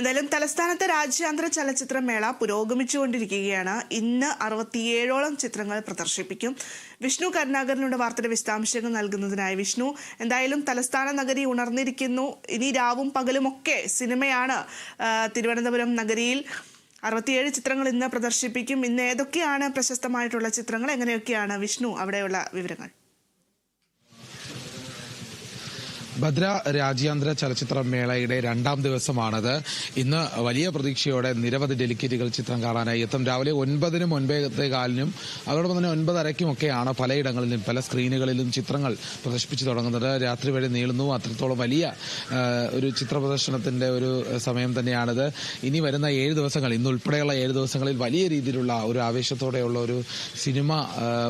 എന്തായാലും തലസ്ഥാനത്തെ രാജ്യാന്തര ചലച്ചിത്രമേള പുരോഗമിച്ചുകൊണ്ടിരിക്കുകയാണ്. ഇന്ന് അറുപത്തിയേഴോളം ചിത്രങ്ങൾ പ്രദർശിപ്പിക്കും. വിഷ്ണു കരുണാകരനുടെ വാർത്തയുടെ വിശദാംശങ്ങൾ നൽകുന്നതിനായി വിഷ്ണു എന്തായാലും തലസ്ഥാന നഗരി ഉണർന്നിരിക്കുന്നു. ഇനി രാവും പകലും ഒക്കെ സിനിമയാണ് തിരുവനന്തപുരം നഗരിയിൽ. അറുപത്തിയേഴ് ചിത്രങ്ങൾ ഇന്ന് പ്രദർശിപ്പിക്കും. ഇന്ന് ഏതൊക്കെയാണ് പ്രശസ്തമായിട്ടുള്ള ചിത്രങ്ങൾ? എങ്ങനെയൊക്കെയാണ് വിഷ്ണു അവിടെയുള്ള വിവരങ്ങൾ? ഭദ്ര രാജ്യാന്തര ചലച്ചിത്ര മേളയുടെ രണ്ടാം ദിവസമാണത്. ഇന്ന് വലിയ പ്രതീക്ഷയോടെ നിരവധി ഡെലിക്കേറ്റുകൾ ചിത്രം കാണാനായി എത്തും. രാവിലെ ഒൻപതിനും ഒൻപതേ കാലിനും അതോടൊപ്പം തന്നെ ഒൻപതരയ്ക്കുമൊക്കെയാണ് പലയിടങ്ങളിലും പല സ്ക്രീനുകളിലും ചിത്രങ്ങൾ പ്രദർശിപ്പിച്ചു തുടങ്ങുന്നത്. രാത്രി വരെ നീളുന്നു. അത്രത്തോളം വലിയ ഒരു ചിത്ര പ്രദർശനത്തിന്റെ ഒരു സമയം തന്നെയാണിത്. ഇനി വരുന്ന ഏഴ് ദിവസങ്ങൾ ഇന്ന് ഉൾപ്പെടെയുള്ള ഏഴ് ദിവസങ്ങളിൽ വലിയ രീതിയിലുള്ള ഒരു ആവേശത്തോടെയുള്ള ഒരു സിനിമ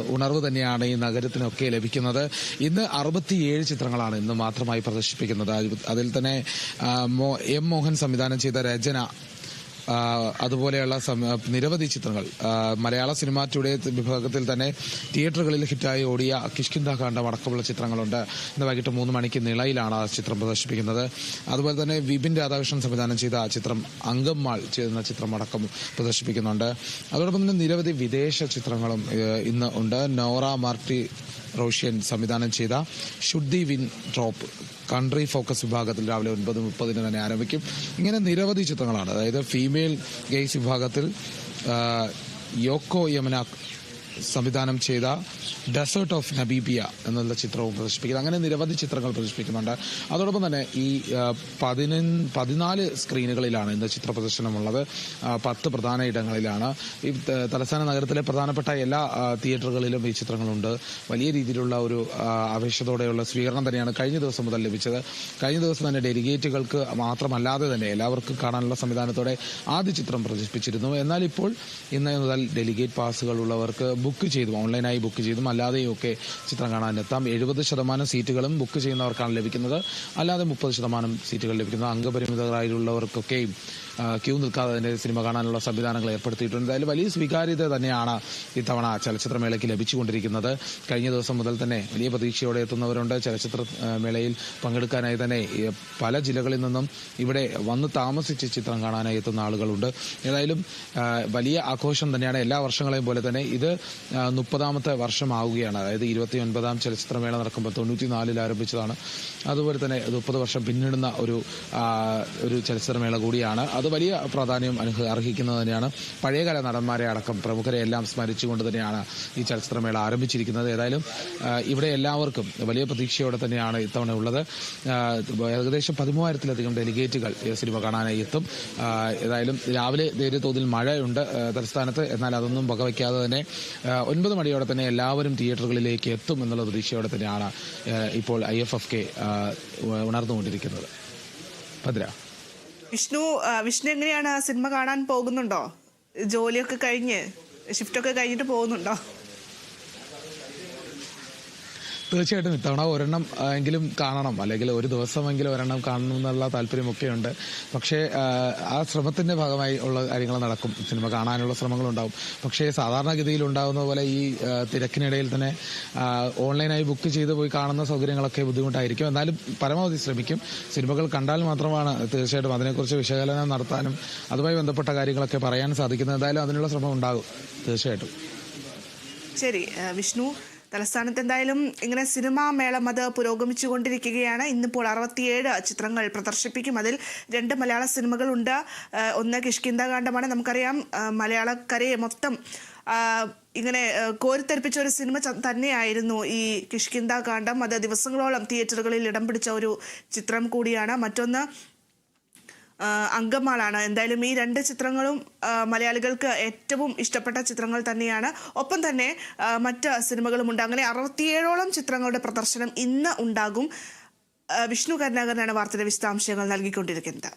ഉണർവ് തന്നെയാണ് ഈ നഗരത്തിനൊക്കെ ലഭിക്കുന്നത്. ഇന്ന് അറുപത്തിയേഴ് ചിത്രങ്ങളാണ് ഇന്ന് മാത്രമായി പ്രദർശിപ്പിക്കുന്നത്. അതിൽ- തന്നെ എം മോഹൻ സംവിധാനം ചെയ്ത രചന അതുപോലെയുള്ള നിരവധി ചിത്രങ്ങൾ. മലയാള സിനിമ ടുഡേ വിഭാഗത്തിൽ തന്നെ തിയേറ്ററുകളിൽ ഹിറ്റായി ഓടിയ കിഷ്കിന്ദ കാണ്ഡം അടക്കമുള്ള ചിത്രങ്ങളുണ്ട്. ഇന്ന് വൈകിട്ട് മൂന്ന് മണിക്ക് നിളയിലാണ് ആ ചിത്രം പ്രദർശിപ്പിക്കുന്നത്. അതുപോലെ തന്നെ വിപിൻ രാധാകൃഷ്ണൻ സംവിധാനം ചെയ്ത ആ ചിത്രം അങ്കമ്മാൾ ചെയ്യുന്ന ചിത്രം അടക്കം പ്രദർശിപ്പിക്കുന്നുണ്ട്. അതോടൊപ്പം തന്നെ നിരവധി വിദേശ ചിത്രങ്ങളും ഇന്ന് ഉണ്ട്. നോറ മാർട്ടി റോഷ്യൻ സംവിധാനം ചെയ്ത should wind drop country focus വിഭാഗത്തിൽ രാവിലെ ഒൻപത് മുപ്പതിന് തന്നെ ആരംഭിക്കും. ഇങ്ങനെ നിരവധി ചിത്രങ്ങളാണ്. അതായത് ഫീമെയിൽ ഗെയ്സ് വിഭാഗത്തിൽ യോക്കോ യമന സംവിധാനം ചെയ്ത ഡെസേർട്ട് ഓഫ് നബീബിയ എന്നുള്ള ചിത്രവും പ്രദർശിപ്പിക്കുന്നു. അങ്ങനെ നിരവധി ചിത്രങ്ങൾ പ്രദർശിപ്പിക്കുന്നുണ്ട്. അതോടൊപ്പം തന്നെ ഈ പതിനഞ്ച് പതിനാല് സ്ക്രീനുകളിലാണ് ഇന്ന് ചിത്ര പ്രദർശനമുള്ളത്. പത്ത് പ്രധാന ഇടങ്ങളിലാണ്. ഈ തലസ്ഥാന നഗരത്തിലെ പ്രധാനപ്പെട്ട എല്ലാ തിയേറ്ററുകളിലും ഈ ചിത്രങ്ങളുണ്ട്. വലിയ രീതിയിലുള്ള ഒരു ആവേശത്തോടെയുള്ള സ്വീകരണം തന്നെയാണ് കഴിഞ്ഞ ദിവസം മുതൽ ലഭിച്ചത്. കഴിഞ്ഞ ദിവസം തന്നെ ഡെലിഗേറ്റുകൾക്ക് മാത്രമല്ലാതെ തന്നെ എല്ലാവർക്കും കാണാനുള്ള സംവിധാനത്തോടെ ആദ്യ ചിത്രം പ്രദർശിപ്പിച്ചിരുന്നു. എന്നാൽ ഇപ്പോൾ ഇന്ന് മുതൽ ഡെലിഗേറ്റ് പാസുകൾ ഉള്ളവർക്ക് ബുക്ക് ചെയ്തും ഓൺലൈനായി ബുക്ക് ചെയ്തും. അല്ലാതെയും ഒക്കെ ചിത്രം കാണാനെത്താം എഴുപത് ശതമാനം സീറ്റുകളും ബുക്ക് ചെയ്യുന്നവർക്കാണ് ലഭിക്കുന്നത്. അല്ലാതെ മുപ്പത് ശതമാനം സീറ്റുകൾ ലഭിക്കുന്നത് അംഗപരിമിതരായുള്ളവർക്കൊക്കെയും. ആ, ക്യൂ നിൽക്കാതെ തന്നെ സിനിമ കാണാനുള്ള സംവിധാനങ്ങൾ ഏർപ്പെടുത്തിയിട്ടുണ്ട്. എന്തായാലും വലിയ സ്വീകാര്യത തന്നെയാണ് ഇത്തവണ ചലച്ചിത്രമേളയ്ക്ക് ലഭിച്ചുകൊണ്ടിരിക്കുന്നത്. കഴിഞ്ഞ ദിവസം മുതൽ തന്നെ വലിയ പ്രതീക്ഷയോടെ എത്തുന്നവരുണ്ട്. ചലച്ചിത്ര മേളയിൽ പങ്കെടുക്കാനായി തന്നെ പല ജില്ലകളിൽ നിന്നും ഇവിടെ വന്ന് താമസിച്ച് ചിത്രം കാണാനായി എത്തുന്ന ആളുകളുണ്ട്. ഏതായാലും വലിയ ആഘോഷം തന്നെയാണ് എല്ലാ വർഷങ്ങളെയും പോലെ തന്നെ ഇത് മുപ്പതാമത്തെ വർഷമാവുകയാണ്. അതായത് ഇരുപത്തി ഒൻപതാം ചലച്ചിത്രമേള നടക്കുമ്പോൾ തൊണ്ണൂറ്റിനാലിൽ ആരംഭിച്ചതാണ്. അതുപോലെ തന്നെ മുപ്പത് വർഷം പിന്നിടുന്ന ഒരു ഒരു ചലച്ചിത്രമേള കൂടിയാണ്. അത് വലിയ പ്രാധാന്യം അർഹിക്കുന്നത് തന്നെയാണ്. പഴയകാല നടന്മാരെ അടക്കം പ്രമുഖരെ എല്ലാം സ്മരിച്ചുകൊണ്ട് തന്നെയാണ് ഈ ചലച്ചിത്രമേള ആരംഭിച്ചിരിക്കുന്നത്. ഏതായാലും ഇവിടെ എല്ലാവർക്കും വലിയ പ്രതീക്ഷയോടെ തന്നെയാണ് ഇത്തവണ ഉള്ളത്. ഏകദേശം പതിമൂവായിരത്തിലധികം ഡെലിഗേറ്റുകൾ സിനിമ കാണാനായി എത്തും. ഏതായാലും രാവിലെ നേരിയ തോതിൽ മഴയുണ്ട് തലസ്ഥാനത്ത്. എന്നാൽ അതൊന്നും വകവയ്ക്കാതെ തന്നെ ഒൻപത് മണിയോടെ തന്നെ എല്ലാവരും തിയേറ്ററുകളിലേക്ക് എത്തും എന്നുള്ള പ്രതീക്ഷയോടെ തന്നെയാണ് ഇപ്പോൾ ഐ എഫ് എഫ് കെ ഉണർന്നുകൊണ്ടിരിക്കുന്നത്. ഭദ്ര. വിഷ്ണു വിഷ്ണു എങ്ങനെയാണ് ആ സിനിമ കാണാൻ പോകുന്നുണ്ടോ? ജോലിയൊക്കെ കഴിഞ്ഞ് ഷിഫ്റ്റൊക്കെ കഴിഞ്ഞിട്ട് പോകുന്നുണ്ടോ? തീർച്ചയായിട്ടും ഇത്തവണ ഒരെണ്ണം എങ്കിലും കാണണം. അല്ലെങ്കിൽ ഒരു ദിവസമെങ്കിലും ഒരെണ്ണം കാണണം എന്നുള്ള താല്പര്യമൊക്കെ ഉണ്ട് പക്ഷേ ആ, ആ ശ്രമത്തിന്റെ ഭാഗമായി ഉള്ള കാര്യങ്ങൾ നടക്കും. സിനിമ കാണാനുള്ള ശ്രമങ്ങളുണ്ടാവും. പക്ഷേ സാധാരണഗതിയിൽ ഉണ്ടാകുന്ന പോലെ ഈ തിരക്കിനിടയിൽ തന്നെ ഓൺലൈനായി ബുക്ക് ചെയ്ത് പോയി കാണുന്ന സൗകര്യങ്ങളൊക്കെ ബുദ്ധിമുട്ടായിരിക്കും. എന്നാലും പരമാവധി ശ്രമിക്കും. സിനിമകൾ കണ്ടാൽ മാത്രമാണ് തീർച്ചയായിട്ടും അതിനെക്കുറിച്ച് വിശകലനം നടത്താനും അതുമായി ബന്ധപ്പെട്ട കാര്യങ്ങളൊക്കെ പറയാൻ സാധിക്കുന്നത്. എന്തായാലും അതിനുള്ള ശ്രമം ഉണ്ടാകും. തീർച്ചയായിട്ടും. ശരി വിഷ്ണു തലസ്ഥാനത്ത് എന്തായാലും ഇങ്ങനെ സിനിമാ മേളം അത് പുരോഗമിച്ചുകൊണ്ടിരിക്കുകയാണ് ഇന്നിപ്പോൾ അറുപത്തിയേഴ് ചിത്രങ്ങൾ പ്രദർശിപ്പിക്കും. അതിൽ രണ്ട് മലയാള സിനിമകളുണ്ട്. ഒന്ന് കിഷ്കിന്ദകാന്ഡമാണ് നമുക്കറിയാം മലയാളക്കരയെ മൊത്തം ഇങ്ങനെ കോരിത്തെപ്പിച്ച ഒരു സിനിമ തന്നെയായിരുന്നു ഈ കിഷ്കിന്ദ കാണ്ഡം. അത് ദിവസങ്ങളോളം തിയേറ്ററുകളിൽ ഇടം പിടിച്ച ഒരു ചിത്രം കൂടിയാണ്. മറ്റൊന്ന് അങ്കമാളാണ് എന്തായാലും ഈ രണ്ട് ചിത്രങ്ങളും മലയാളികൾക്ക് ഏറ്റവും ഇഷ്ടപ്പെട്ട ചിത്രങ്ങൾ തന്നെയാണ്. ഒപ്പം തന്നെ മറ്റ് സിനിമകളുമുണ്ട്. അങ്ങനെ അറുപത്തിയേഴോളം ചിത്രങ്ങളുടെ പ്രദർശനം ഇന്ന് ഉണ്ടാകും. വിഷ്ണു കരുണാകരനാണ് വാർത്തയുടെ വിശദാംശങ്ങൾ നൽകിക്കൊണ്ടിരിക്കുന്നത്.